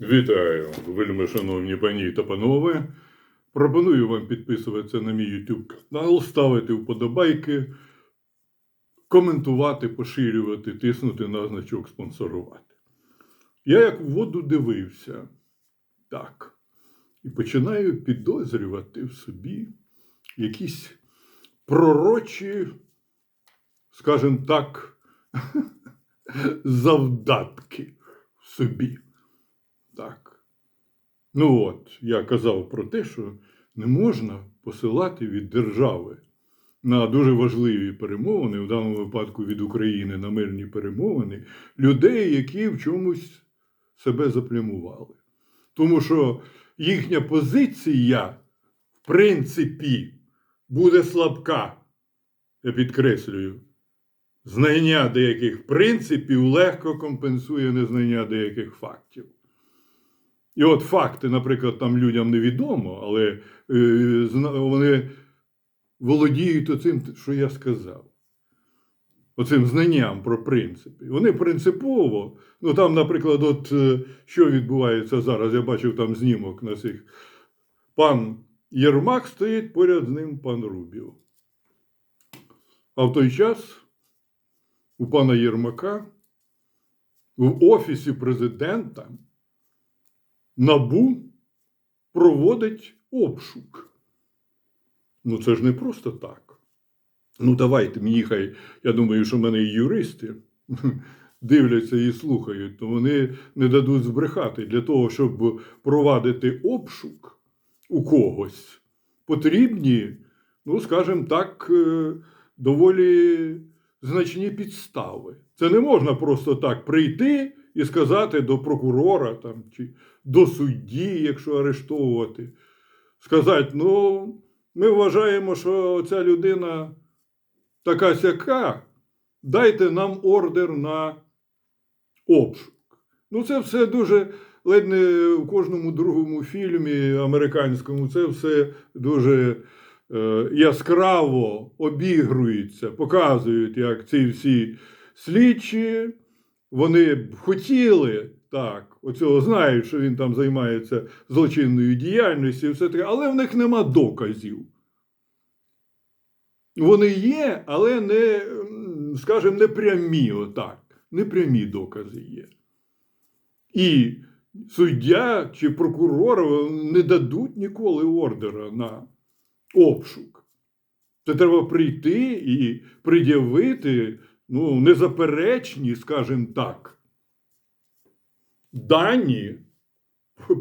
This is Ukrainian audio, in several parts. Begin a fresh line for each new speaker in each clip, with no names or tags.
Вітаю, вельми шановні пані та панове. Пропоную вам підписуватися на мій YouTube канал, ставити вподобайки, коментувати, поширювати, тиснути на значок спонсорувати. Я як в воду дивився, так, і починаю підозрювати в собі якісь пророчі, скажімо так, завдатки в собі. Так. Ну от, я казав про те, що не можна посилати від держави на дуже важливі перемовини, в даному випадку від України на мирні перемовини, людей, які в чомусь себе заплямували. Тому що їхня позиція, в принципі, буде слабка. Я підкреслюю. Знання деяких принципів легко компенсує незнання деяких фактів. І от факти, наприклад, там людям невідомо, але е, вони володіють оцим, що я сказав. Оцим знанням про принципи. Вони принципово, ну там, наприклад, от е, що відбувається зараз, я бачив там знімок на цих. Пан Єрмак стоїть поряд з ним пан Рубіо. А в той час у пана Єрмака в офісі президента НАБУ проводить обшук. Ну, це ж не просто так. Ну, давайте мені хай, я думаю, що в мене і юристи дивляться і слухають, то вони не дадуть збрехати. Для того, щоб провадити обшук у когось, потрібні, ну, скажімо так, е, доволі значні підстави. Це не можна просто так прийти і сказати до прокурора там, чи до судді, якщо арештовувати, сказати, ну, ми вважаємо, що ця людина така сяка, дайте нам ордер на обшук. Ну, це все дуже ледь не в кожному другому фільмі американському, це все дуже е, яскраво обігрується, показують, як ці всі слідчі, вони б хотіли так, оцього знають, що він там займається злочинною діяльністю, і все таке, але в них нема доказів. Вони є, але не, скажімо, не прямі, отак. Не прямі докази є. І суддя чи прокурор не дадуть ніколи ордера на обшук. Це треба прийти і пред'явити ну, незаперечні, скажімо так, дані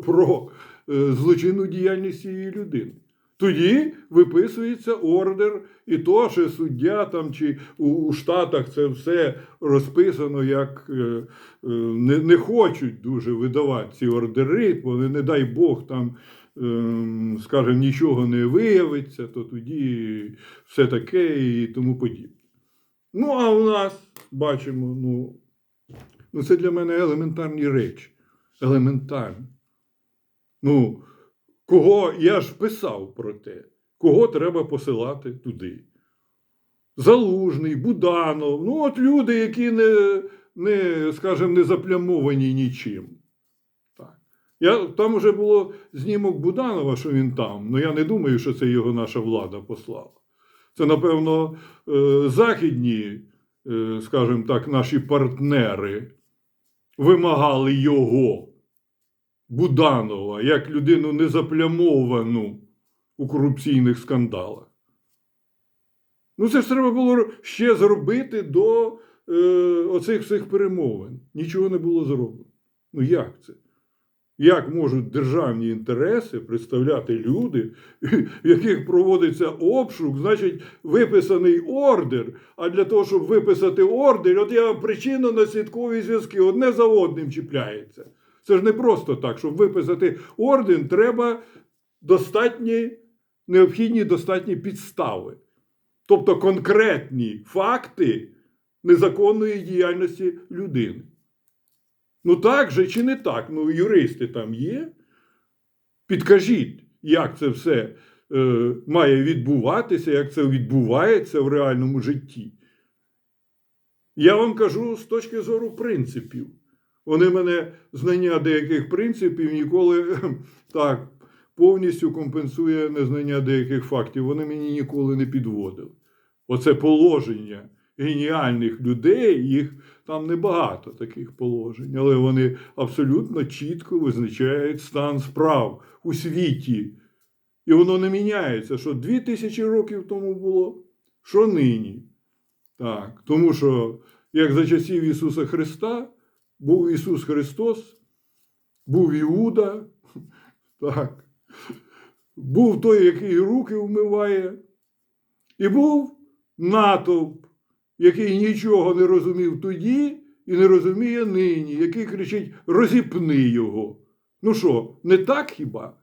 про е, злочинну діяльність цієї людини. Тоді виписується ордер, і то, що суддя там чи у, у Штатах це все розписано, як е, е, не, не хочуть дуже видавати ці ордери, бо не дай Бог там, е, скажімо, нічого не виявиться, то тоді все таке і тому подібне. Ну, а у нас бачимо, ну, ну це для мене елементарні речі. Елементарні. Ну, кого я ж писав про те, кого треба посилати туди. Залужний, Буданов, ну от люди, які не, не скажімо, не заплямовані нічим. Так. Я, там вже було знімок Буданова, що він там, але я не думаю, що це його наша влада послала. Це, напевно, е, західні, е, скажімо так, наші партнери вимагали його. Буданова як людину незаплямовану у корупційних скандалах. Ну, це ж треба було ще зробити до е, оцих всіх перемовин. Нічого не було зроблено. Ну як це? Як можуть державні інтереси представляти люди, в яких проводиться обшук, значить, виписаний ордер. А для того, щоб виписати ордер, от я вам причинно-наслідкові зв'язки одне за одним чіпляється. Це ж не просто так, щоб виписати орден, треба достатні, необхідні достатні підстави. Тобто конкретні факти незаконної діяльності людини. Ну так же чи не так? Ну, юристи там є. Підкажіть, як це все е, має відбуватися, як це відбувається в реальному житті. Я вам кажу з точки зору принципів. Вони мене знання деяких принципів ніколи так повністю компенсує незнання деяких фактів. Вони мені ніколи не підводили. Оце положення геніальних людей, їх там небагато таких положень, але вони абсолютно чітко визначають стан справ у світі. І воно не міняється, що дві тисячі років тому було, що нині. Так, тому що як за часів Ісуса Христа був Ісус Христос, був Іуда, так, був той, який руки вмиває, і був натовп, який нічого не розумів тоді і не розуміє нині, який кричить: розіпни його. Ну що, не так хіба?